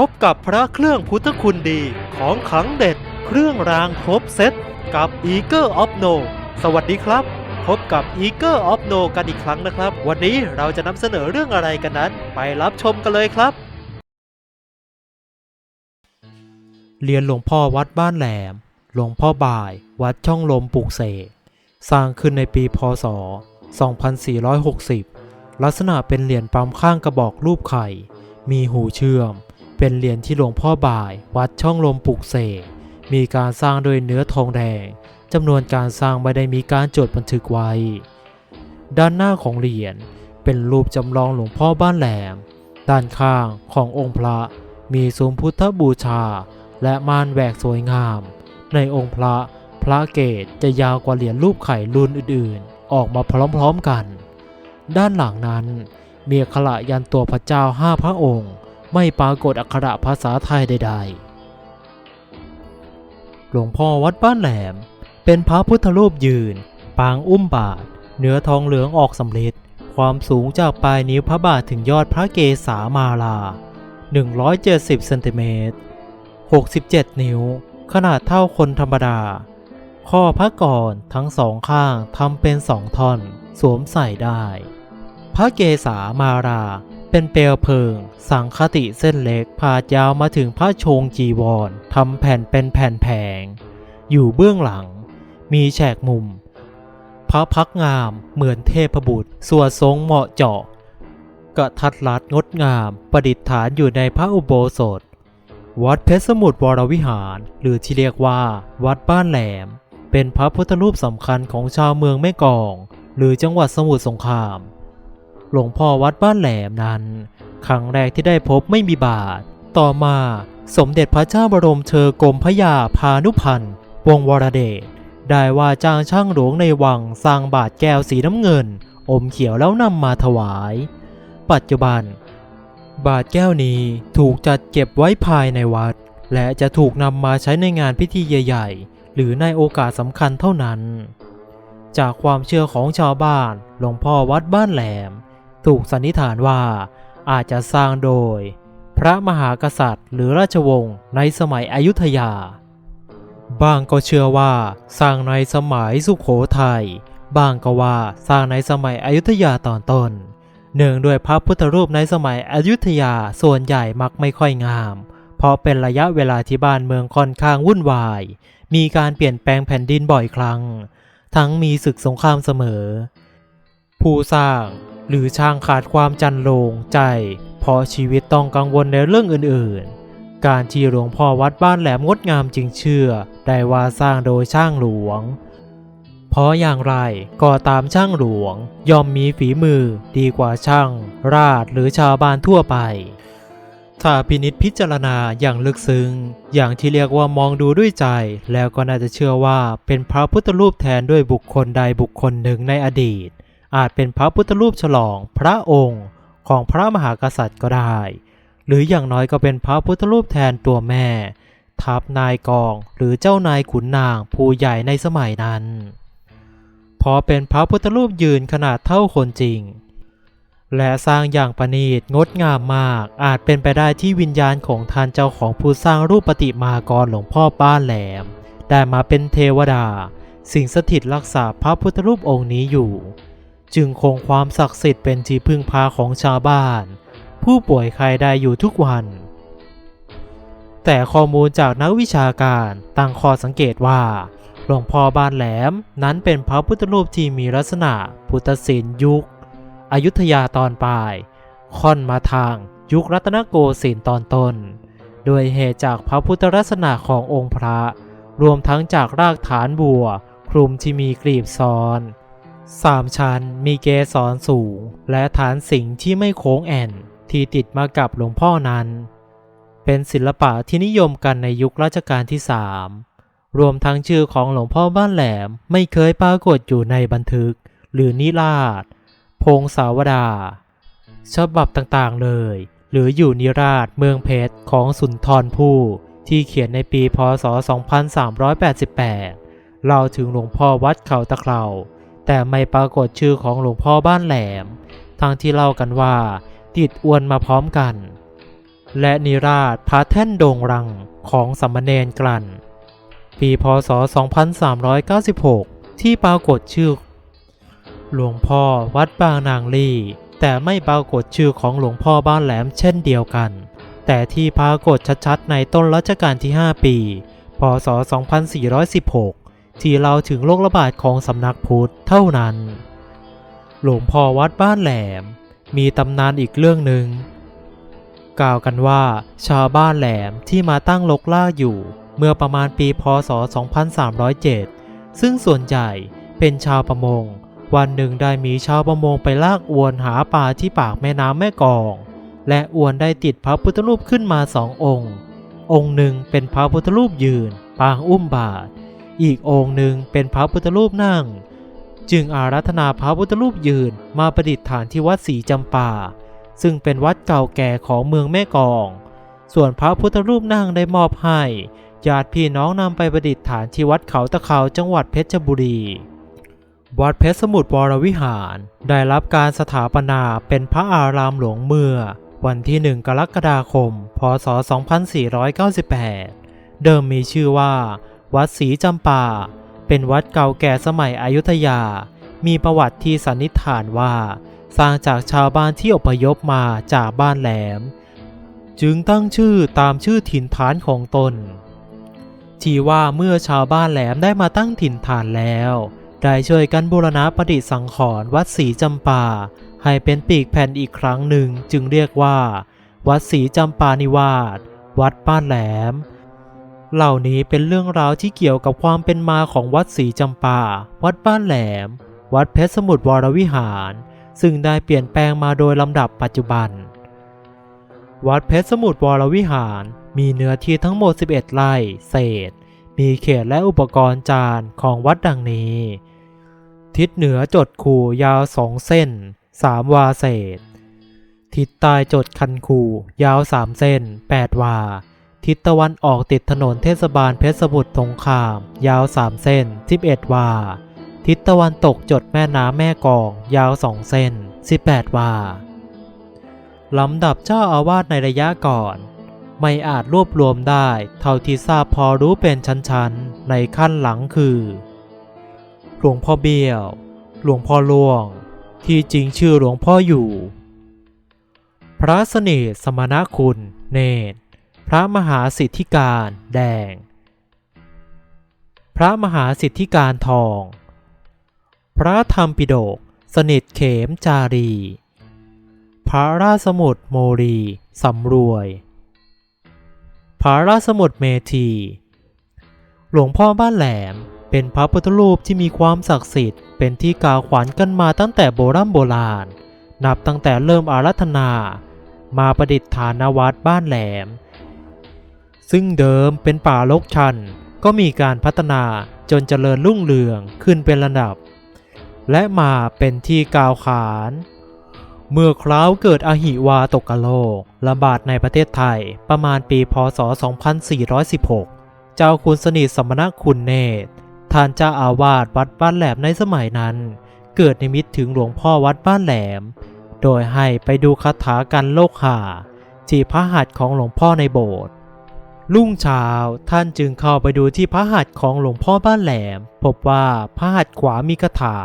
พบกับพระเครื่องพุทธคุณดีของขังเด็ด เครื่องรางครบเซตกับ Eager of No สวัสดีครับ พบกับ Eager of No กันอีกครั้งนะครับ วันนี้เราจะนำเสนอเรื่องอะไรกันนั้น ไปรับชมกันเลยครับ เรียนหลวงพ่อวัดบ้านแหลม หลวงพ่อบ่าย วัดช่องลมปลูกเสกสร้างขึ้นในปีพศ 2460 ลักษณะเป็นเหรียญปั๊มข้างกระบอกรูปไข่ มีหูเชื่อม เป็นเหรียญที่หลวงพ่อบ่ายวัดช่องลมปลูกเสกมีการสร้างโดยเนื้อทองแดงจำนวนการสร้างไม่ได้มีการจดบันทึกไว้ ด้านหน้าของเหรียญเป็นรูปจำลองหลวงพ่อบ้านแหลม ด้านข้างขององค์พระมีซุ้มพุทธบูชา และม่านแหวกสวยงาม ในองค์พระพระเกศจะยาวกว่าเหรียญรูปไข่รุ่นอื่นๆ ออกมาพร้อมๆกัน ด้านหลังนั้นมีขระยันตัวพระเจ้าห้าพระองค์ ไม่ปรากฏอักขระภาษาไทยใดๆ หลวงพ่อวัดบ้านแหลม เป็นพระพุทธรูปยืน ปางอุ้มบาท เนื้อทองเหลืองออกสำริดความสูงจากปลายนิ้วพระบาทถึงยอดพระเกศามาลา 170เซนติเมตร67 นิ้ว ขนาดเท่าคนธรรมดา ข้อพระกรทั้งสองข้างทำเป็นสองท่อน สวมใส่ได้ พระเกศามารา เป็นเปลวเพลิง สังคติเส้นเล็กพาดยาวมาถึงพระชงจีวรทำแผ่นเป็นแผ่นแผง อยู่เบื้องหลัง มีแฉกมุม พระพักงามเหมือนเทพบุตรสวดทรงเหมาะเจาะกระทัดรัดงดงามประดิษฐานอยู่ในพระอุโบสถ วัดเพชรสมุทรวรวิหาร หรือที่เรียกว่า วัดบ้านแหลม เป็นพระพุทธรูปสำคัญของชาวเมืองแม่กอง หรือจังหวัดสมุทรสงคราม หลวงพ่อวัดบ้านแหลมนั้น ครั้งแรกที่ได้พบไม่มีบาท ต่อมาสมเด็จพระเจ้าบรมเธอกรมพระยาพานุพันธ์วงวรเดชได้ว่าจ้างช่างหลวงในวังสร้างบาทแก้วสีน้ำเงิน อมเขียวแล้วนำมาถวาย ปัจจุบัน บาทแก้วนี้ถูกจัดเก็บไว้ภายในวัด และจะถูกนำมาใช้ในงานพิธีใหญ่ ๆ หรือในโอกาสสำคัญเท่านั้น จากความเชื่อของชาวบ้านหลวงพ่อวัดบ้านแหลม ถูกสันนิษฐานว่าอาจจะสร้างโดย พระมหากษัตริย์ หรือราชวงศ์ในสมัยอยุธยา บางก็เชื่อว่าสร้างในสมัยสุขโขทัย บางก็ว่าสร้างในสมัยอยุธยาตอนต้น เนื่องด้วยพระพุทธรูปในสมัยอยุธยาส่วนใหญ่มักไม่ค่อยงาม เพราะเป็นระยะเวลาที่บ้านเมืองค่อนข้างวุ่นวาย มีการเปลี่ยนแปลงแผ่นดินบ่อยครั้ง ทั้งมีศึกสงครามเสมอ ผู้สร้าง หรือช่างขาดความจันโลงใจ เพราะชีวิตต้องกังวลในเรื่องอื่นๆ การที่หลวงพ่อวัดบ้านแหลมงดงามจึงเชื่อ ได้ว่าสร้างโดยช่างหลวง เพราะอย่างไรก็ตามช่างหลวง ย่อมมีฝีมือดีกว่าช่าง ราชหรือชาวบ้านทั่วไปถ้าพินิษพิจารณาอย่างลึกซึ้ง อย่างที่เรียกว่ามองดูด้วยใจ แล้วก็น่าจะเชื่อว่าเป็นพระพุทธรูปแทนด้วยบุคคลใดบุคคลหนึ่งในอดีต อาจเป็นพระพุทธรูปฉลองพระองค์ของพระมหากษัตริย์ก็ได้ หรืออย่างน้อยก็เป็นพระพุทธรูปแทนตัวแม่ ทัพนายกองหรือเจ้านายขุนนางผู้ใหญ่ในสมัยนั้นพราะเป็นพระพุทธรูปยืนขนาดเท่าคนจริง และสร้างอย่างประณีตงดงามมากอาจเป็นไปได้ที่วิญญาณของท่านเจ้าของผู้สร้างรูปปฏิมากรหลวงพ่อป้านแหลม ได้มาเป็นเทวดา สิ่งสถิตรักษาพระพุทธรูปองค์นี้อยู่ จึงคงความศักดิ์สิทธิ์เป็นที่พึ่งพาของชาวบ้าน ผู้ป่วยใครได้อยู่ทุกวัน แต่ข้อมูลจากนักวิชาการตั้งข้อสังเกตว่าหลวงพ่อบ้านแหลมนั้นเป็นพระพุทธรูปที่มีลักษณะพุทธศิลป์ยุค อยุธยาตอนปลาย ค่อนมาทางยุครัตนโกสินทร์ตอนต้น โดยเหตุจากพระพุทธลักษณะขององค์พระ รวมทั้งจากรากฐานบัวคลุมที่มีกลีบซ้อน สามชั้นมีเกสรสูง และฐานสิงที่ไม่โค้งแอ่นที่ติดมากับหลวงพ่อนั้น เป็นศิลปะที่นิยมกันในยุครัชกาลที่สามรวมทั้งชื่อของหลวงพ่อบ้านแหลมไม่เคยปรากฏอยู่ในบันทึก หรือนิราศพงศาวดา ฉบับต่างๆเลย หรืออยู่นิราศเมืองเพชรของสุนทรภู่ที่เขียนในปีพศ 2388 เล่าถึงหลวงพ่อวัดเขาตะเครา แต่ไม่ปรากฏชื่อของหลวงพ่อบ้านแหลม ทั้งที่เล่ากันว่าติดอวนมาพร้อมกัน และนิราชพระแท่นโด่งรังของสามเณรกลั่น ปีพศ 2396 ที่ปรากฏชื่อ หลวงพ่อวัดบางนางลีแต่ไม่ปรากฏชื่อของหลวงพ่อบ้านแหลมเช่นเดียวกัน แต่ที่ปรากฏชัดๆในต้นรัชกาลที่ 5 ปี พศ 2416 ที่เล่าถึงโรคระบาดของสำนักพุทธเท่านั้น หลวงพ่อวัดบ้านแหลม มีตำนานอีกเรื่องหนึ่งกล่าวกันว่า ชาวบ้านแหลมที่มาตั้งลกลากอยู่ เมื่อประมาณปีพศ 2307 ซึ่งส่วนใหญ่เป็นชาวประมง วันหนึ่งได้มีชาวประมงไปลากอวนหาปลาที่ปากแม่น้ำแม่กอง และอวนได้ติดพระพุทธรูปขึ้นมาสององค์ องค์หนึ่งเป็นพระพุทธรูปยืน ปางอุ้มบาท อีกองค์หนึ่งเป็นพระพุทธรูปนั่ง จึงอารัธนาพระพุทธรูปยืนมาประดิษฐานที่วัดศรีจำปา ซึ่งเป็นวัดเก่าแก่ของเมืองแม่กอง ส่วนพระพุทธรูปนั่งได้มอบให้ญาติพี่น้องนำไปประดิษฐานที่วัดเขาตะเขาจังหวัดเพชรบุรี วัดเพชรสมุทรวรวิหาร ได้รับการสถาปนาเป็นพระอารามหลวงเมื่อ วันที่ 1 กรกฎาคม พศ 2498 เดิมมีชื่อว่า วัดศรีจำปา เป็นวัดเก่าแก่สมัยอยุธยา มีประวัติที่สันนิษฐานว่า สร้างจากชาวบ้านที่อพยพมาจากบ้านแหลม จึงตั้งชื่อตามชื่อถิ่นฐานของตนที่ว่าเมื่อชาวบ้านแหลมได้มาตั้งถิ่นฐานแล้ว ได้ช่วยกันบูรณะประดิษฐ์สังขรณ์วัดศรีจำปา ให้เป็นปีกแผ่นอีกครั้งหนึ่งจึงเรียกว่า วัดศรีจำปานิวาสวัดบ้านแหลม เหล่านี้เป็นเรื่องราวที่เกี่ยวกับความเป็นมาของวัดศรีจำปา วัดบ้านแหลม วัดเพชรสมุทรวรวิหาร ซึ่งได้เปลี่ยนแปลงมาโดยลำดับปัจจุบัน วัดเพชรสมุทรวรวิหาร มีเนื้อที่ทั้งหมด 11 ไร่เศษ มีเขตและอุปกรณ์จานของวัดดังนี้ ทิศเหนือจดคูยาวสองเส้นสามวาเศษ ทิศใต้จดคันคูยาวสามเส้นแปดวา ทิศตะวันออกติดถนนเทศบาลเพชรสมุทรสงคราม ยาวสามเส้นสิบเอ็ดวา ทิศตะวันตกจดแม่น้ำแม่กอง ยาวสองเส้นสิบแปดวา ลำดับเจ้าอาวาสในระยะก่อน ไม่อาจรวบรวมได้ เท่าที่ทราบพอรู้เป็นชั้นๆ ในขั้นหลังคือ หลวงพ่อเบี้ยว หลวงพ่อหลวง ที่จริงชื่อหลวงพ่ออยู่ พระสนิทสมณคุณเนตร พระมหาสิทธิการแดง พระมหาสิทธิการทอง พระธรรมปิฎกสนิทเขมจารี พระราสมุทรโมรีสำรวย พระราสมุทรเมธี หลวงพ่อบ้านแหลมเป็นพระพุทธรูปที่มีความศักดิ์สิทธิ์เป็นที่กล่าวขวัญกันมาตั้งแต่โบรโบราณ นับตั้งแต่เริ่มอารัธนา มาประดิษฐานวัดบ้านแหลม ซึ่งเดิมเป็นป่ารกชัน ก็มีการพัฒนาจนเจริญรุ่งเรืองขึ้นเป็นระดับ และมาเป็นที่กล่าวขาน เมื่อคราวเกิดอหิวาตกโลกระบาดในประเทศไทยประมาณปีพศ 2416 เจ้าคุณสนิทสมณคุณเนตรท่านเจ้าอาวาสวัดบ้านแหลมในสมัยนั้น เกิดนิมิตถึงหลวงพ่อวัดบ้านแหลม โดยให้ไปดูคาถากันโลกหาที่พระหัตถ์ของหลวงพ่อในโบสถ์ รุ่งเช้าท่านจึงเข้าไปดูที่พระหัตถ์ของหลวงพ่อบ้านแหลม พบว่าพระหัตถ์ขวามีคาถา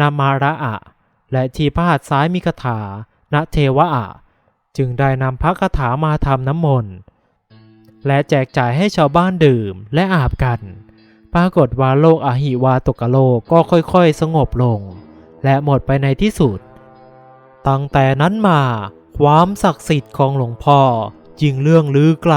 นามาระอะ และที่พระหัตถ์ซ้ายมีคาถาณเทวะอะจึงได้นำพระคาถามาทำน้ำมนต์และแจกจ่ายให้ชาวบ้านดื่มและอาบกัน ปรากฏว่าโลกอหิวาตกโลกก็ค่อยๆ สงบลง และหมดไปในที่สุด ตั้งแต่นั้นมาความศักดิ์สิทธิ์ของหลวงพ่อยิ่งเรื่องลือไกล